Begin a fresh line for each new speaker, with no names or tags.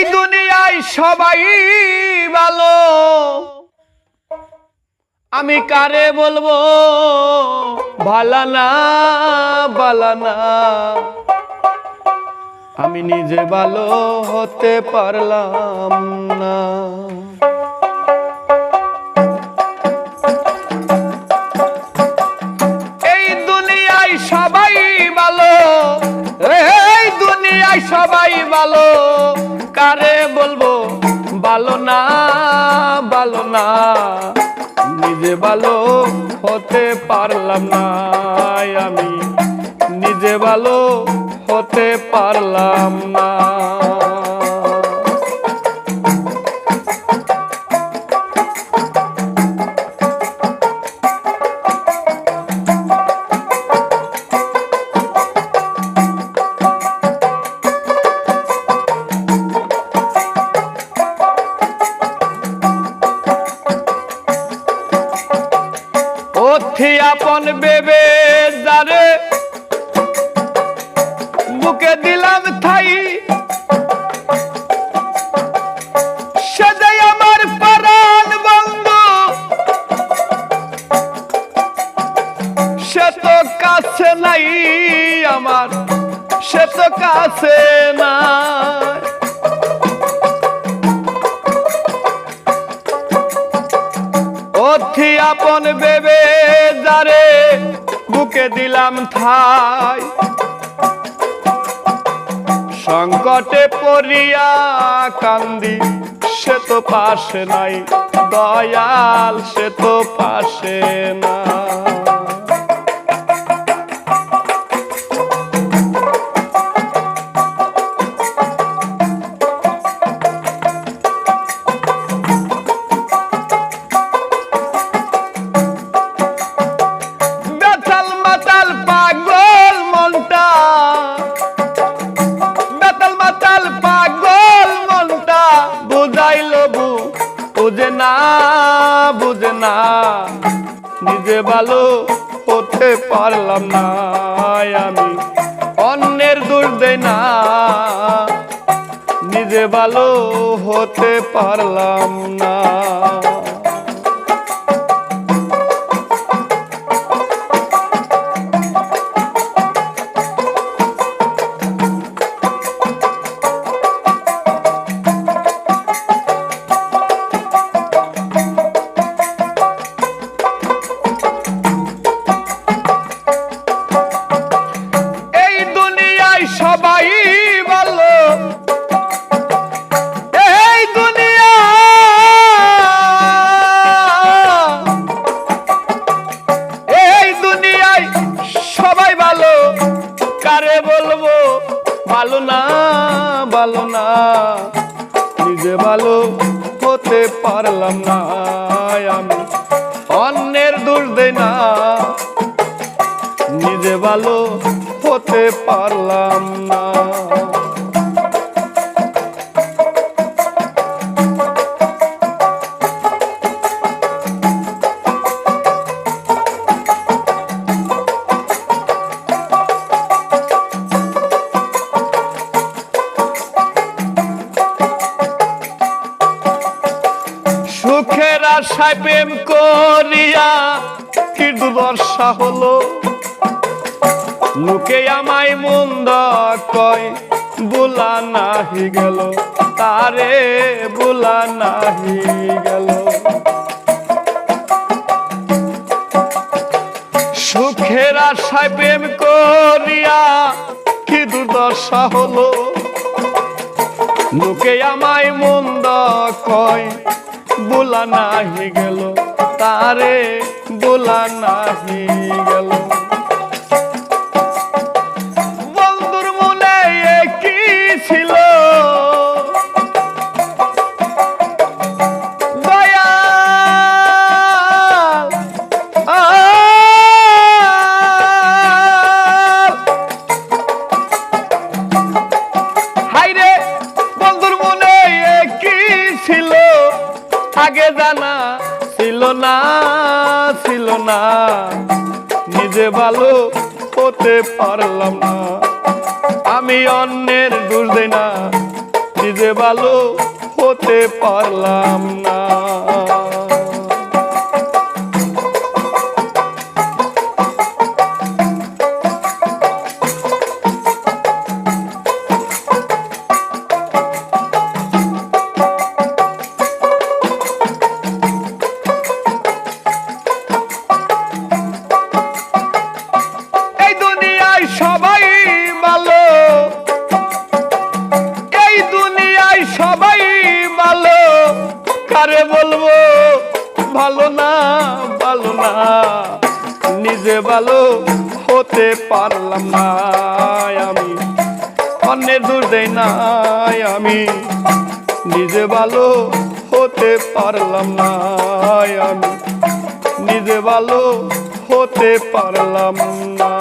এই দুনিয়ায় সবাই ভালো। আমি কারে বলব? ভালা না, বালা না। আমি নিজে ভালো হতে পারলাম না। ভালো না নিজে ভালো হতে পারলাম না। আমি নিজে ভালো হতে পারলাম না। অথি আপন বেবে যারে বুকে দিলাম সেদাই আমার পরাণ কাছে নাই আমার, সে তো কাছে নাই। আপন বেবে যারে, বুকে দিলাম থাই সংকটে পড়িয়া কান্দি, সে তো পাশে নাই, দয়াল সে তো পাশে না বুঝে না বুঝে না। নিজে ভালো হতে পারলাম না আমি। অন্যের দূর দেয় না। নিজে ভালো হতে পারলাম না। ভালো না ভালো না। নিজে ভালো হতে পারলাম না। আমি অন্যের দোষ দেয় না। নিজে ভালো হতে পারলাম না। আশায় প্রেম করিয়া কি দুর্দশা হলো? লোকে আমায় মন্দ কয়, বুলা নাহি গেল। তারে বুলা নাহি গেল। সুখের আশায় প্রেম করিয়া কি দুর্দশা হলো? লোকে আমায় মন্দ কয় বোলা নাহি গেল তারে বোলা নাহি গেল। বন্ধুর মনে কি ছিল? ছিল না। নিজে ভালো হতে পারলাম না। আমি অন্যের দোষ দেই না। নিজে ভালো হতে পারলাম না। ভালো না, নিজে ভালো হতে পারলাম না। আমি অন্যের দূর দেই নাই, আমি নিজে ভালো হতে পারলাম না। আমি নিজে ভালো হতে পারলাম না।